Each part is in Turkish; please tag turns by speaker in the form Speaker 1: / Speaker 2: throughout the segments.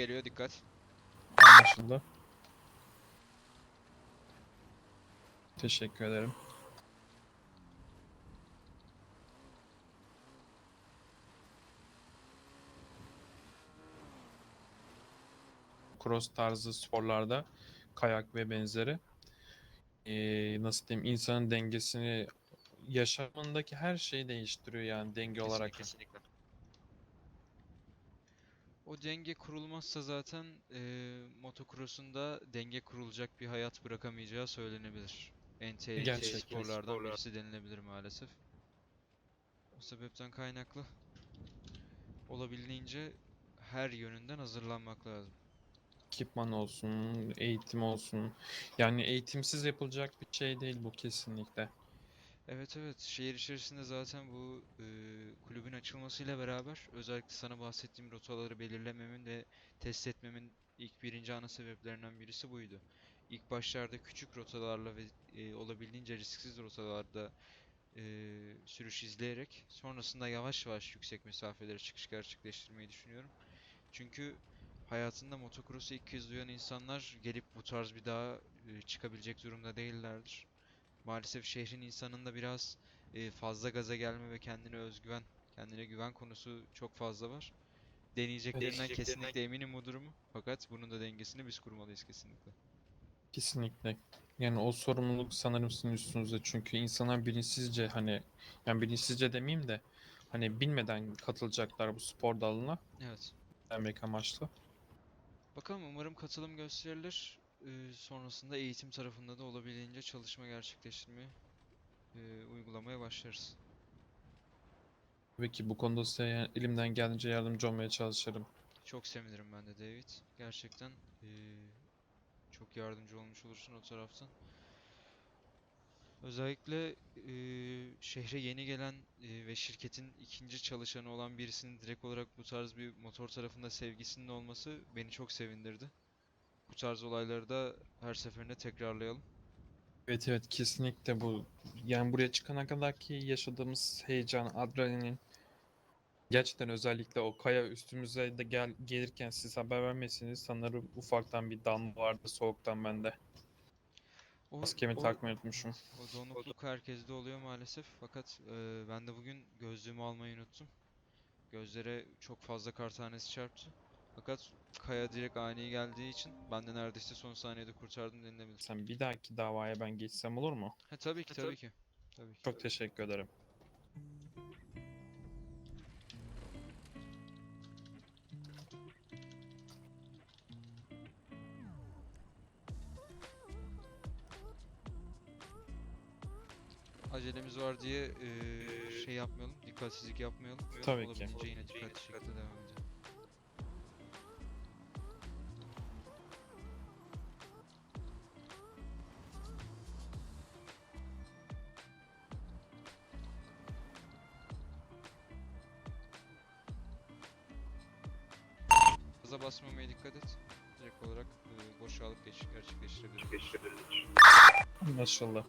Speaker 1: geliyor dikkat.
Speaker 2: Anlaşıldı. Teşekkür ederim. Cross tarzı sporlarda kayak ve benzeri eee, nasıl diyeyim insanın dengesini yaşamındaki her şeyi değiştiriyor yani denge olarak.
Speaker 1: Kesinlikle. O denge kurulmazsa zaten e, motocross'un da denge kurulacak bir hayat bırakamayacağı söylenebilir. En tehlikeli sporlardan birisi denilebilir maalesef. O sebepten kaynaklı olabildiğince her yönünden hazırlanmak lazım.
Speaker 2: ekipman olsun, eğitim olsun. Yani eğitimsiz yapılacak bir şey değil bu kesinlikle.
Speaker 1: Evet evet şehir içerisinde zaten bu e, kulübün açılmasıyla beraber özellikle sana bahsettiğim rotaları belirlememin ve test etmemin ilk birinci ana sebeplerinden birisi buydu. İlk başlarda küçük rotalarla ve e, olabildiğince risksiz rotalarda e, sürüş izleyerek sonrasında yavaş yavaş yüksek mesafelere çıkış gerçekleştirmeyi düşünüyorum. Çünkü hayatında motocross'u ilk kez duyan insanlar gelip bu tarz bir dağa e, çıkabilecek durumda değillerdir. Maalesef şehrin insanında biraz e, fazla gaza gelme ve kendine özgüven, kendine güven konusu çok fazla var. Deneyeceklerinden kesinlikle eminim bu durumu. Fakat bunun da dengesini biz kurmalıyız kesinlikle.
Speaker 2: Kesinlikle. Yani o sorumluluk sanırım sizin üstünüzde. Çünkü insanlar bilinçsizce hani yani bilinçsizce demeyeyim de hani bilmeden katılacaklar bu spor dalına
Speaker 1: Evet.
Speaker 2: demek amaçlı.
Speaker 1: Bakalım umarım katılım gösterilir. Ee, sonrasında eğitim tarafında da olabildiğince çalışma gerçekleştirmeye, e, uygulamaya başlarız.
Speaker 2: Tabii ki bu konuda size yani elimden geldiğince yardımcı olmaya çalışırım.
Speaker 1: Çok sevinirim ben de David. Gerçekten e, çok yardımcı olmuş olursun o taraftan. Özellikle e, şehre yeni gelen e, ve şirketin ikinci çalışanı olan birisinin direkt olarak bu tarz bir motor tarafında sevgisinin olması beni çok sevindirdi. Bu tarz olayları da her seferinde tekrarlayalım.
Speaker 2: Evet evet kesinlikle bu yani buraya çıkana kadar ki yaşadığımız heyecan, adrenalin gerçekten özellikle o kaya üstümüze de gel gelirken siz haber vermesiniz sanırım ufaktan bir damla vardı soğuktan bende.
Speaker 1: O,
Speaker 2: Maskemi
Speaker 1: o-
Speaker 2: takmayı unutmuşum.
Speaker 1: O donukluk herkeste oluyor maalesef. Fakat e, ben de bugün gözlüğümü almayı unuttum. Gözlere çok fazla kar tanesi çarptı. Fakat kaya direkt ani geldiği için ben de neredeyse son saniyede kurtardım denilebilir.
Speaker 2: Sen bir dahaki davaya ben geçsem olur mu?
Speaker 1: Ha tabii ki tabii ki. Tabii ki.
Speaker 2: Çok teşekkür ederim.
Speaker 1: Acelemiz var diye e, şey yapmayalım, dikkatsizlik yapmayalım.
Speaker 2: Tabii ki.
Speaker 1: Olabildiğince yine dikkatli şekilde devam edelim.
Speaker 2: Anlaşıldı.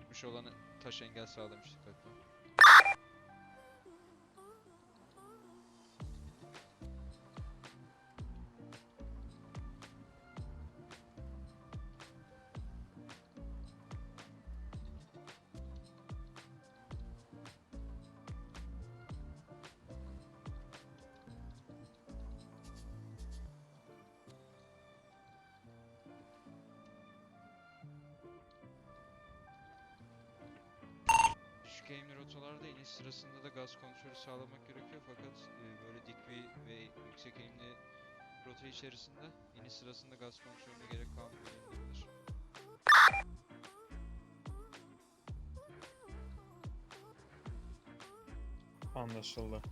Speaker 1: Gitmiş olanı taş engel sağlamış dikkatli. Rotalarda iniş sırasında da gaz kontrolü sağlamak gerekiyor fakat e, böyle dik bir ve yüksek eğimli rota içerisinde iniş sırasında gaz kontrolüne gerek kalmıyor denilebilir.
Speaker 2: Anlaşıldı.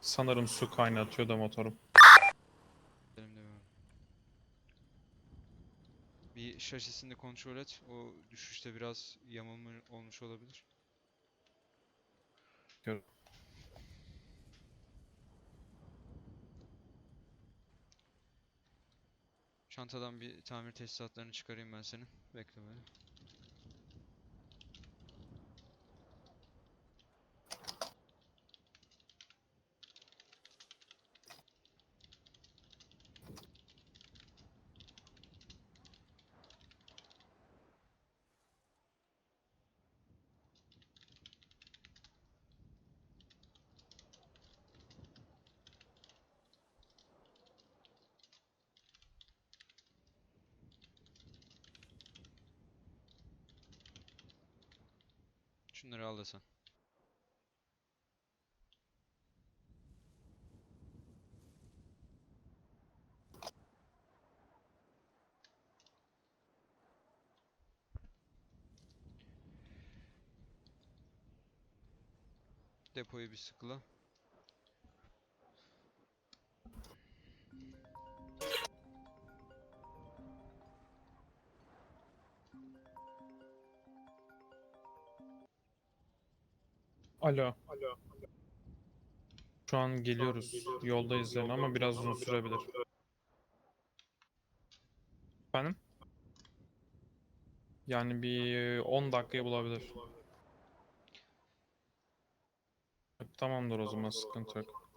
Speaker 2: Sanırım su kaynatıyor da motorum.
Speaker 1: Benim de. Bir şasisini kontrol et. O düşüşte biraz yamulma olmuş olabilir.
Speaker 2: Gör-
Speaker 1: Çantadan bir tamir tesisatlarını çıkarayım ben senin. Bekle böyle. Şunları al da. Depoyu bir sıkla.
Speaker 2: Alo. Şu an geliyoruz. Yoldayız yani ama biraz uzun sürebilir. Efendim? Yani bir 10 dakikayı bulabilir. Tamamdır o zaman sıkıntı yok.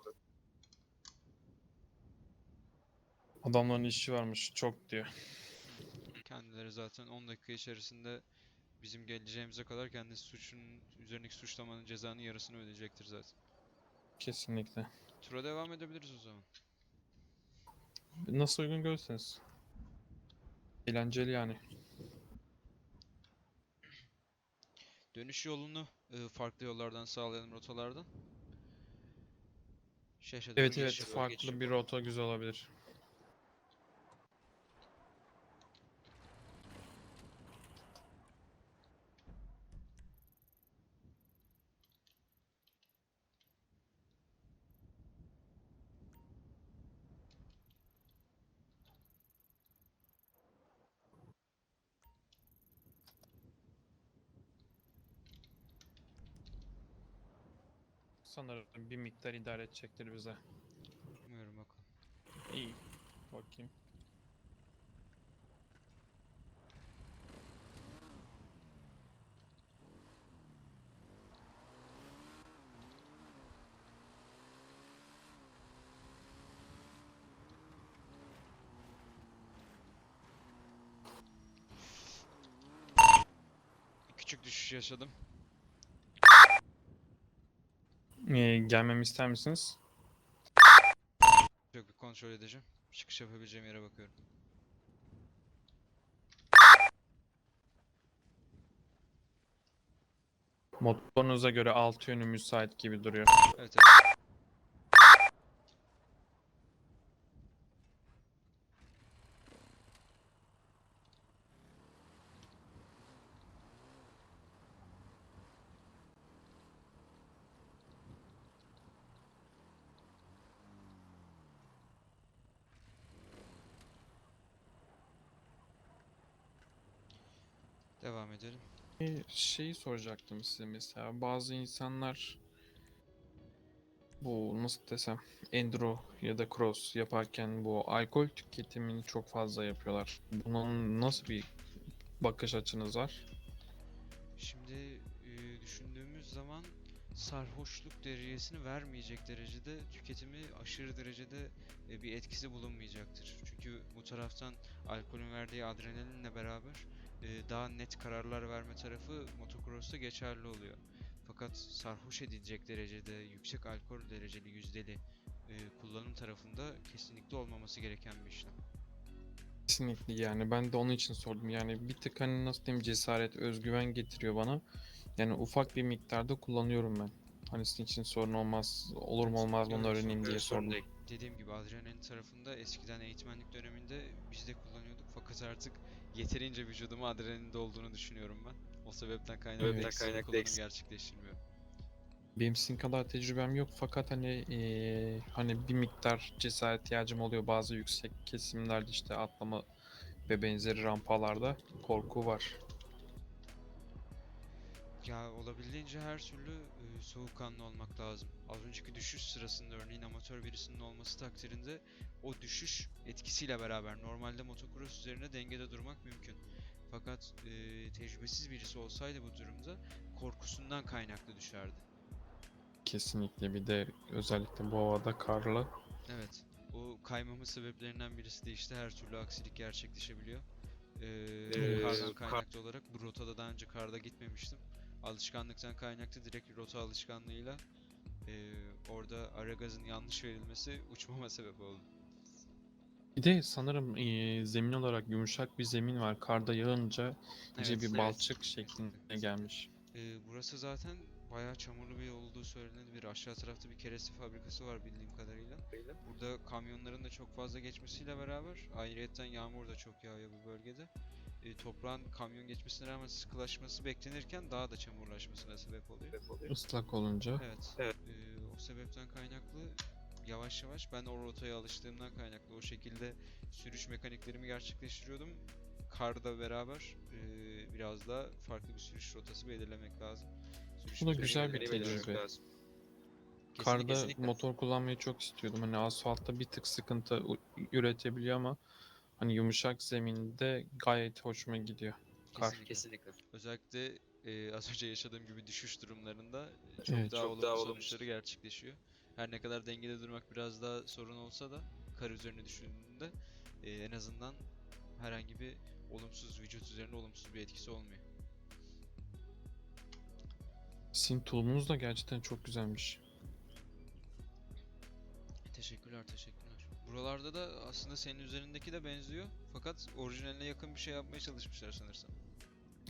Speaker 2: Adamların işi varmış çok diyor.
Speaker 1: Kendileri zaten 10 dakika içerisinde bizim geleceğimize kadar kendisi suçun üzerindeki suçlamanın cezanın yarısını ödeyecektir zaten.
Speaker 2: Kesinlikle.
Speaker 1: Tura devam edebiliriz o zaman.
Speaker 2: Nasıl uygun görürseniz. Eğlenceli yani.
Speaker 1: Dönüş yolunu e, farklı yollardan sağlayalım rotalardan. Doğru
Speaker 2: Evet evet farklı
Speaker 1: geçiyor.
Speaker 2: bir rota güzel olabilir. Sanırım bir miktar idare edecektir bize.
Speaker 1: Bilmiyorum bakalım.
Speaker 2: İyi. Bakayım.
Speaker 1: Küçük düşüş yaşadım.
Speaker 2: Ee, gelmemi ister misiniz?
Speaker 1: Çok bir kontrol edeceğim. Çıkış yapabileceğim yere bakıyorum.
Speaker 2: Motorunuza göre alt yönü müsait gibi duruyor.
Speaker 1: Evet evet. Devam edelim.
Speaker 2: Bir şeyi soracaktım size mesela. Bazı insanlar bu nasıl desem enduro ya da cross yaparken bu alkol tüketimini çok fazla yapıyorlar. Bunun nasıl bir bakış açınız var?
Speaker 1: Şimdi e, düşündüğümüz zaman sarhoşluk derecesini vermeyecek derecede tüketimi aşırı derecede e, bir etkisi bulunmayacaktır. Çünkü bu taraftan alkolün verdiği adrenalinle beraber daha net kararlar verme tarafı motocross'ta geçerli oluyor. Fakat sarhoş edilecek derecede yüksek alkol dereceli yüzdeli e, kullanım tarafında kesinlikle olmaması gereken bir işlem.
Speaker 2: Kesinlikle yani ben de onun için sordum. Yani bir tık hani nasıl diyeyim cesaret, özgüven getiriyor bana. Yani ufak bir miktarda kullanıyorum ben. Hani sizin için sorun olmaz, olur mu olmaz mı onu öğreneyim diye sordum.
Speaker 1: Dediğim gibi adrenalin tarafında eskiden eğitmenlik döneminde biz de kullanıyorduk fakat artık yeterince vücuduma adrenalinde olduğunu düşünüyorum ben. O sebepten kaynaklı
Speaker 2: Evet.
Speaker 1: ekstra kullanım gerçekleştirmiyorum.
Speaker 2: Benim sizin kadar tecrübem yok fakat hani eee, hani bir miktar cesaret ihtiyacım oluyor bazı yüksek kesimlerde işte atlama ve benzeri rampalarda korku var.
Speaker 1: Ya olabildiğince her türlü e, soğukkanlı olmak lazım. Az önceki düşüş sırasında örneğin amatör birisinin olması takdirinde o düşüş etkisiyle beraber normalde motocross üzerine dengede durmak mümkün. Fakat e, tecrübesiz birisi olsaydı bu durumda korkusundan kaynaklı düşerdi.
Speaker 2: Kesinlikle bir de özellikle bu havada karlı.
Speaker 1: Evet. O kaymamın sebeplerinden birisi de işte her türlü aksilik gerçekleşebiliyor. Ee,
Speaker 2: Evet.
Speaker 1: kardan kaynaklı olarak bu rotada daha önce karda gitmemiştim. Alışkanlıktan kaynaklı direkt rota alışkanlığıyla ee, orada ara gazın yanlış verilmesi uçmama sebep oldu.
Speaker 2: Bir de sanırım eee, zemin olarak yumuşak bir zemin var. Karda yağınca iyice
Speaker 1: Evet,
Speaker 2: bir
Speaker 1: evet.
Speaker 2: balçık şeklinde gelmiş.
Speaker 1: Ee, burası zaten bayağı çamurlu bir yol olduğu söylenebilir. Aşağı tarafta bir kereste fabrikası var bildiğim kadarıyla. Burada kamyonların da çok fazla geçmesiyle beraber ayrıyetten yağmur da çok yağıyor bu bölgede. Ee, toprağın kamyon geçmesine rağmen sıkılaşması beklenirken daha da çamurlaşmasına sebep oluyor.
Speaker 2: Islak olunca.
Speaker 1: Evet. Ee, o sebepten kaynaklı yavaş yavaş ben o rotaya alıştığımdan kaynaklı o şekilde sürüş mekaniklerimi gerçekleştiriyordum. Karda beraber ee, biraz daha farklı bir sürüş rotası belirlemek lazım. Sürüş
Speaker 2: Bu da güzel bir tecrübe.
Speaker 1: lazım.
Speaker 2: Karda
Speaker 1: Kesinlikle.
Speaker 2: motor kullanmayı çok istiyordum. Hani asfaltta bir tık sıkıntı üretebiliyor ama hani yumuşak zeminde gayet hoşuma gidiyor. Kar.
Speaker 1: Kesinlikle. Özellikle e, az önce yaşadığım gibi düşüş durumlarında e, çok
Speaker 2: Evet,
Speaker 1: daha
Speaker 2: çok
Speaker 1: olumlu
Speaker 3: daha
Speaker 1: sonuçları gerçekleşiyor. Her ne kadar dengede durmak biraz daha sorun olsa da kar üzerine düşündüğünde e, en azından herhangi bir olumsuz vücut üzerine olumsuz bir etkisi olmuyor.
Speaker 2: Sizin tulumunuz da gerçekten çok güzelmiş.
Speaker 1: Teşekkürler, teşekkürler. Buralarda da aslında senin üzerindeki de benziyor. Fakat orijinaline yakın bir şey yapmaya çalışmışlar sanırsam.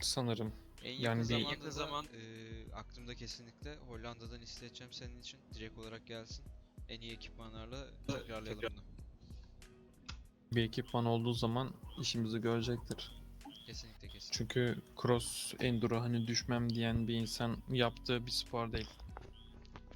Speaker 2: Sanırım.
Speaker 1: En
Speaker 2: Yani
Speaker 1: yakın
Speaker 2: bir-
Speaker 1: zamanda
Speaker 3: Yakın
Speaker 1: da,
Speaker 3: zaman-
Speaker 1: eee, aklımda kesinlikle Hollanda'dan isteyeceğim senin için. Direkt olarak gelsin. En iyi ekipmanlarla tekrarlayalım
Speaker 3: tekrar-
Speaker 1: bunu.
Speaker 2: Bir ekipman olduğu zaman işimizi görecektir.
Speaker 1: Kesinlikle kesinlikle.
Speaker 2: Çünkü cross enduro hani düşmem diyen bir insan yaptığı bir spor değil.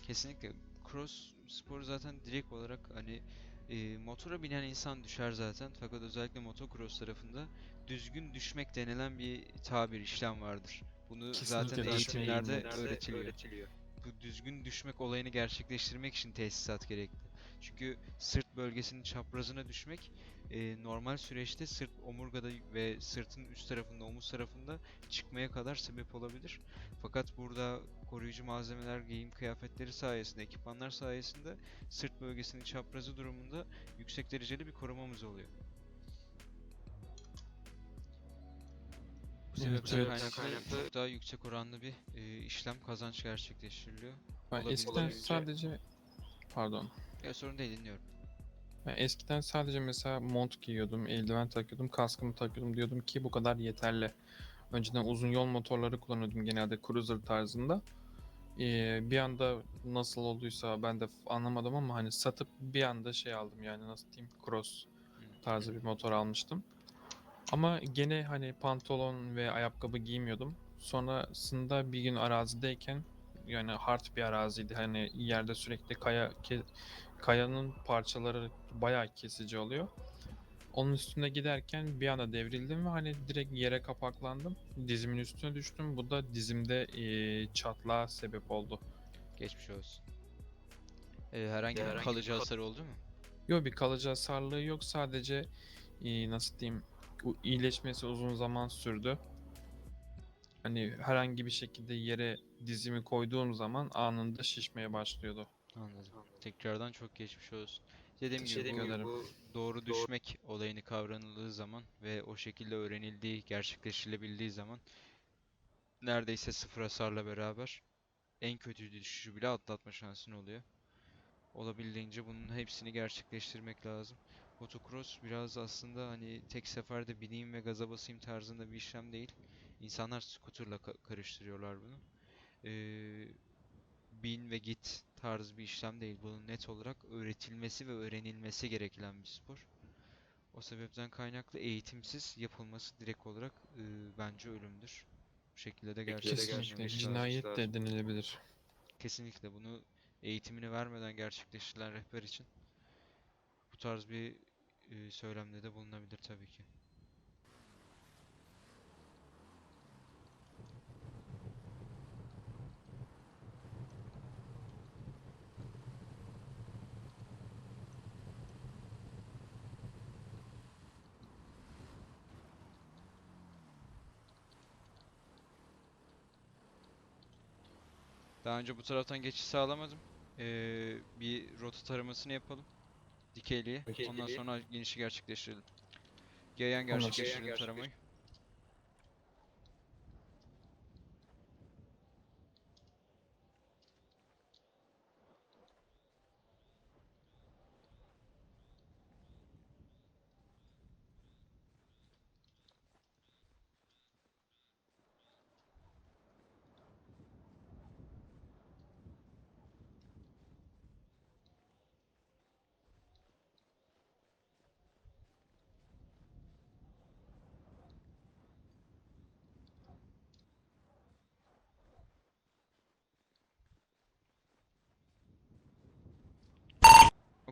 Speaker 1: Kesinlikle. Cross sporu zaten direkt olarak hani eee, motora binen insan düşer zaten. Fakat özellikle motocross tarafında düzgün düşmek denilen bir tabir, işlem vardır. Bunu zaten
Speaker 2: Kesinlikle
Speaker 1: eğitimlerde
Speaker 2: eğitimlerde
Speaker 1: öğretiliyor. bu düzgün düşmek olayını gerçekleştirmek için tesisat gerekli. Çünkü sırt bölgesinin çaprazına düşmek e, normal süreçte sırt omurgada ve sırtın üst tarafında, omuz tarafında çıkmaya kadar sebep olabilir. Fakat burada koruyucu malzemeler, giyim kıyafetleri sayesinde, ekipmanlar sayesinde sırt bölgesinin çaprazı durumunda yüksek dereceli bir korumamız oluyor. Bu
Speaker 2: Evet,
Speaker 1: sebepten
Speaker 2: evet.
Speaker 1: kaynaklı çok daha yüksek oranlı bir e, işlem kazanç gerçekleştiriliyor.
Speaker 2: Ben
Speaker 1: Olabildiğince-
Speaker 2: eskiden sadece pardon.
Speaker 1: Ya sorun değil dinliyorum.
Speaker 2: Ben eskiden sadece mesela mont giyiyordum, eldiven takıyordum, kaskımı takıyordum diyordum ki bu kadar yeterli. Önceden uzun yol motorları kullanıyordum genelde cruiser tarzında. Ee, bir anda nasıl olduysa ben de anlamadım ama hani satıp bir anda şey aldım yani nasıl diyeyim cross
Speaker 1: Hı.
Speaker 2: tarzı bir motor almıştım. Ama gene hani pantolon ve ayakkabı giymiyordum. Sonrasında bir gün arazideyken yani hard bir araziydi. Hani yerde sürekli kaya ke- kayanın parçaları bayağı kesici oluyor. Onun üstünde giderken bir anda devrildim ve hani direkt yere kapaklandım. Dizimin üstüne düştüm. Bu da dizimde eee çatlağa sebep oldu.
Speaker 1: Geçmiş olsun. Ee, herhangi bir
Speaker 3: Herhangi bir
Speaker 1: kalıcı
Speaker 3: kal-
Speaker 1: hasar oldu mu?
Speaker 2: Yok bir kalıcı hasarlığı yok. Sadece nasıl diyeyim bu iyileşmesi uzun zaman sürdü. Hani herhangi bir şekilde yere dizimi koyduğum zaman anında şişmeye başlıyordu.
Speaker 1: Anladım. Tekrardan çok geçmiş olsun. Dediğim gibi
Speaker 2: Teşekkür
Speaker 1: bu
Speaker 2: ederim.
Speaker 1: doğru düşmek olayını kavranıldığı zaman ve o şekilde öğrenildiği, gerçekleştirilebildiği zaman neredeyse sıfır hasarla beraber en kötü düşüşü bile atlatma şansın oluyor. Olabildiğince bunun hepsini gerçekleştirmek lazım. Motocross biraz aslında hani tek seferde bineyim ve gaza basayım tarzında bir işlem değil. İnsanlar scooter'la ka- karıştırıyorlar bunu. Ee, bin ve git tarzı bir işlem değil. Bunun net olarak öğretilmesi ve öğrenilmesi gereken bir spor. O sebepten kaynaklı eğitimsiz yapılması direkt olarak e, bence ölümdür. Bu şekilde de lazım.
Speaker 2: cinayet de denilebilir.
Speaker 1: kesinlikle bunu eğitimini vermeden gerçekleştirilen rehber için bu tarz bir e, söylemde de bulunabilir tabii ki. Daha önce bu taraftan geçiş sağlamadım. Ee, bir rota taramasını yapalım. Dikeyliğe. Ondan sonra inişi gerçekleştirelim. Yayan gerçekleştirelim taramayı.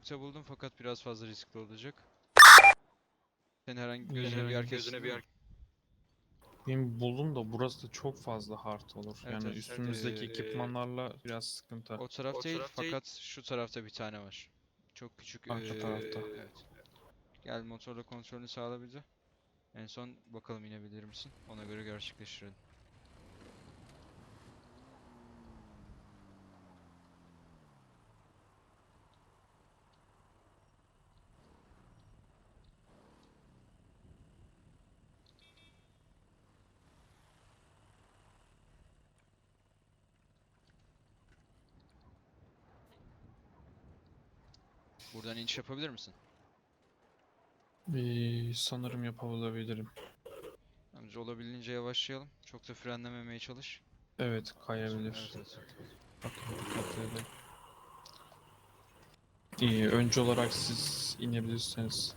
Speaker 1: Nokta buldum fakat biraz fazla riskli olacak. Senin herhangi gözüne bir yer gözüne bir yer.
Speaker 2: Benim buldum da burası da çok fazla hard olur.
Speaker 1: Evet,
Speaker 2: yani
Speaker 1: evet.
Speaker 2: üstümüzdeki
Speaker 1: Ee,
Speaker 2: ekipmanlarla biraz sıkıntı.
Speaker 1: O taraf değil fakat şu tarafta bir tane var. Çok küçük.
Speaker 2: Arka
Speaker 1: eee,
Speaker 2: tarafta.
Speaker 1: Evet. Gel motorla kontrolünü sağla bize. En son bakalım inebilir misin? Ona göre gerçekleştirelim. Buradan iniş yapabilir misin?
Speaker 2: Ee, sanırım yapabilirim.
Speaker 1: Amca olabildiğince yavaşlayalım. Çok da frenlememeye çalış.
Speaker 2: Evet kayabilir.
Speaker 1: Evet, evet.
Speaker 2: Bakın dikkat edin. İyi, önce olarak siz inebilirseniz.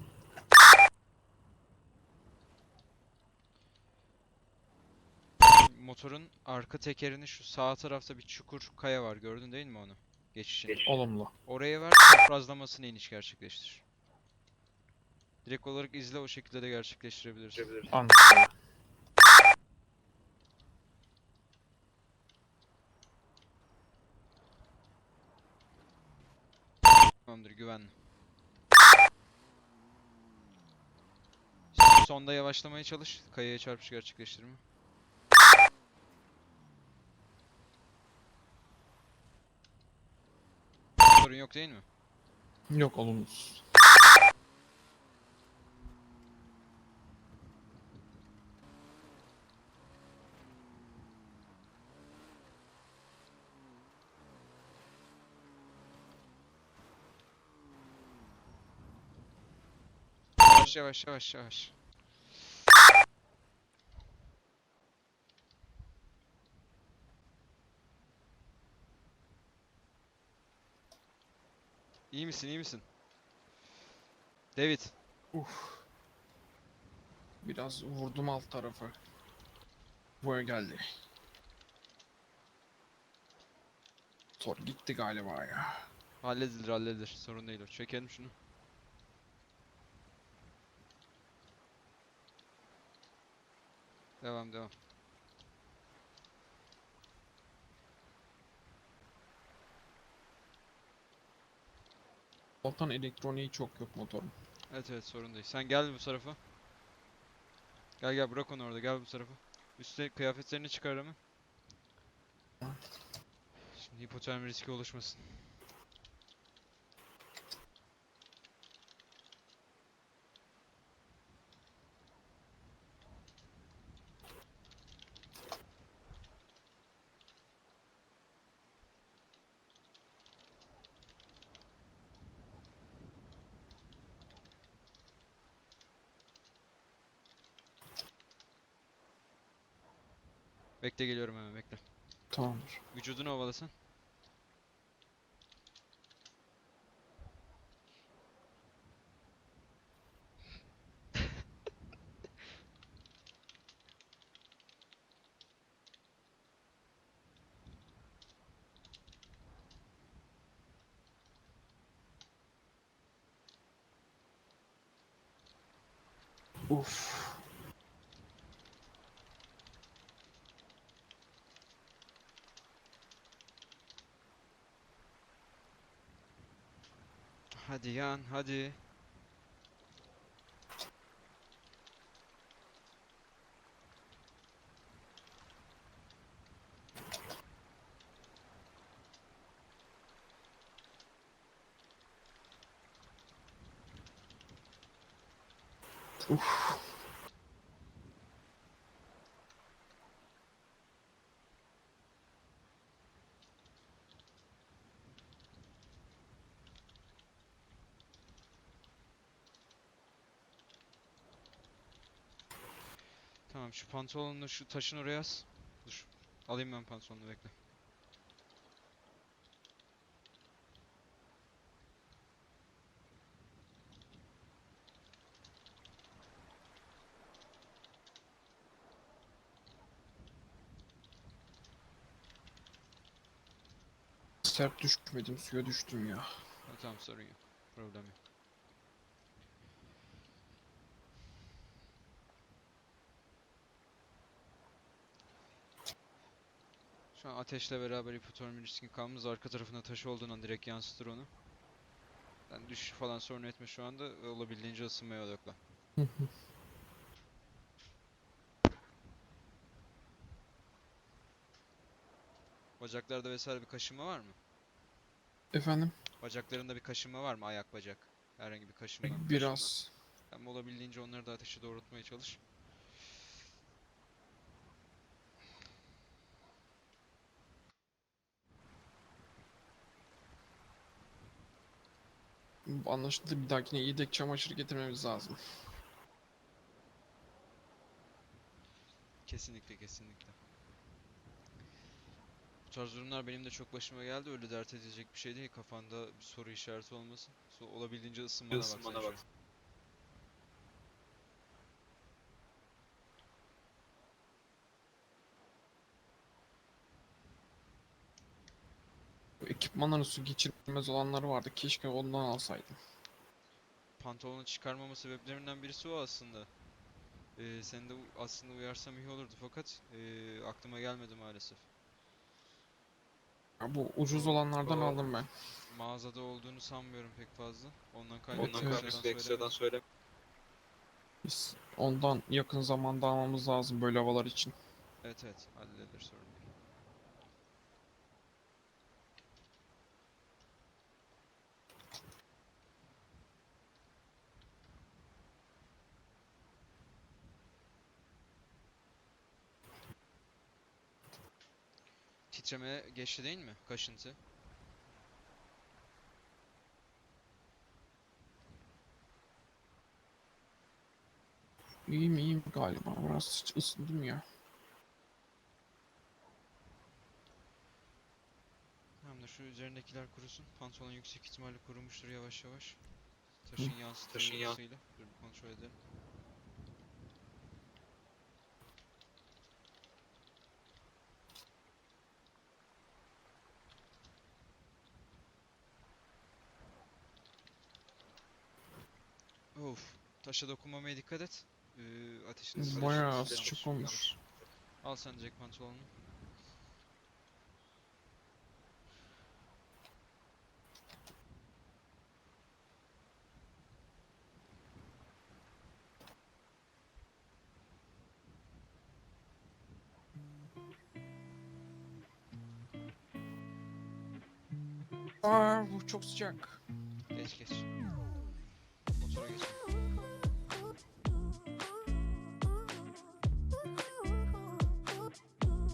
Speaker 1: Motorun arka tekerini şu sağ tarafta bir çukur kaya var. Gördün değil mi onu? Geçişini.
Speaker 2: Olumlu.
Speaker 1: Oraya ver, çaprazlamasına iniş gerçekleştir. Direkt olarak izle o şekilde de gerçekleştirebilirsin.
Speaker 2: Anlaşıldı.
Speaker 1: Tamamdır, güvenli. Sonda yavaşlamaya çalış. Kayaya çarpış gerçekleştirme. Sorun yok değil mi?
Speaker 2: Yok olumsuz.
Speaker 1: Yavaş yavaş yavaş yavaş. İyi misin, iyi misin? David,
Speaker 2: Uf. Biraz vurdum alt tarafa. Buraya geldi. Tor gitti galiba ya.
Speaker 1: halledilir, halledilir. Sorun değil o. Çekelim şunu. Devam, devam.
Speaker 2: Altan elektroniği çok yok motorun.
Speaker 1: Evet evet sorun değil. Sen gel bu tarafa. Gel gel bırak onu orada gel bu tarafa. Üste kıyafetlerini çıkar hemen. Şimdi hipotermi riski oluşmasın. Mid'de geliyorum hemen bekle.
Speaker 2: Tamamdır.
Speaker 1: Vücudunu ovalasın.
Speaker 2: Uf.
Speaker 1: Hadi yan hadi.
Speaker 2: Uf.
Speaker 1: Tamam şu pantolonunu şu taşın oraya as. Dur. Alayım ben pantolonunu bekle.
Speaker 2: Sert düşmedim suya düştüm ya.
Speaker 1: Ha, tamam sorun yok. Problem yok. Şu an ateşle beraber hipotermi riskin kalmaz. Arka tarafında taş olduğundan direkt yansıtır onu. Yani düşüş falan sorun etme şu anda. Olabildiğince ısınmaya odaklan. Bacaklarda vesaire bir kaşınma var mı?
Speaker 2: Efendim?
Speaker 1: Bacaklarında bir kaşınma var mı? Ayak bacak. Herhangi bir kaşınma. kaşınma.
Speaker 2: Biraz.
Speaker 1: Ama olabildiğince onları da ateşe doğrultmaya çalış.
Speaker 2: Anlaşıldı bir dahakine yedek çamaşır getirmemiz lazım.
Speaker 1: Kesinlikle kesinlikle. Bu tarz durumlar benim de çok başıma geldi. Öyle dert edecek bir şey değil. Kafanda bir soru işareti olmasın. So- olabildiğince ısınmana bak sen
Speaker 2: ekipmanların su geçirmez olanları vardı. Keşke ondan alsaydım.
Speaker 1: Pantolonu çıkarmama sebeplerinden birisi o aslında. Ee, seni de aslında uyarsam iyi olurdu fakat ee, aklıma gelmedi maalesef.
Speaker 2: Ya bu ucuz olanlardan
Speaker 1: o-
Speaker 2: aldım ben.
Speaker 1: Mağazada olduğunu sanmıyorum pek fazla. Ondan kaynaklı ekstradan söylemedim.
Speaker 3: söyle.
Speaker 2: Biz ondan yakın zamanda almamız lazım böyle havalar için.
Speaker 1: Evet evet halledilir sorun değil. Titreme geçti değil mi? Kaşıntı.
Speaker 2: İyiyim iyiyim galiba. Biraz ısındım ya.
Speaker 1: Tamamdır şu üzerindekiler kurusun. Pantolon yüksek ihtimalle kurumuştur yavaş yavaş. Taşın yansıtıcı
Speaker 3: taşın yan-
Speaker 1: ısıyla. Dur bir kontrol edelim. Taşa dokunmamaya dikkat et. Ee, ateşin
Speaker 2: Bayağı
Speaker 1: düşürmüş.
Speaker 2: sıcak olmuş.
Speaker 1: Al sen direkt pantolonunu.
Speaker 2: Aa bu çok sıcak.
Speaker 1: Geç geç.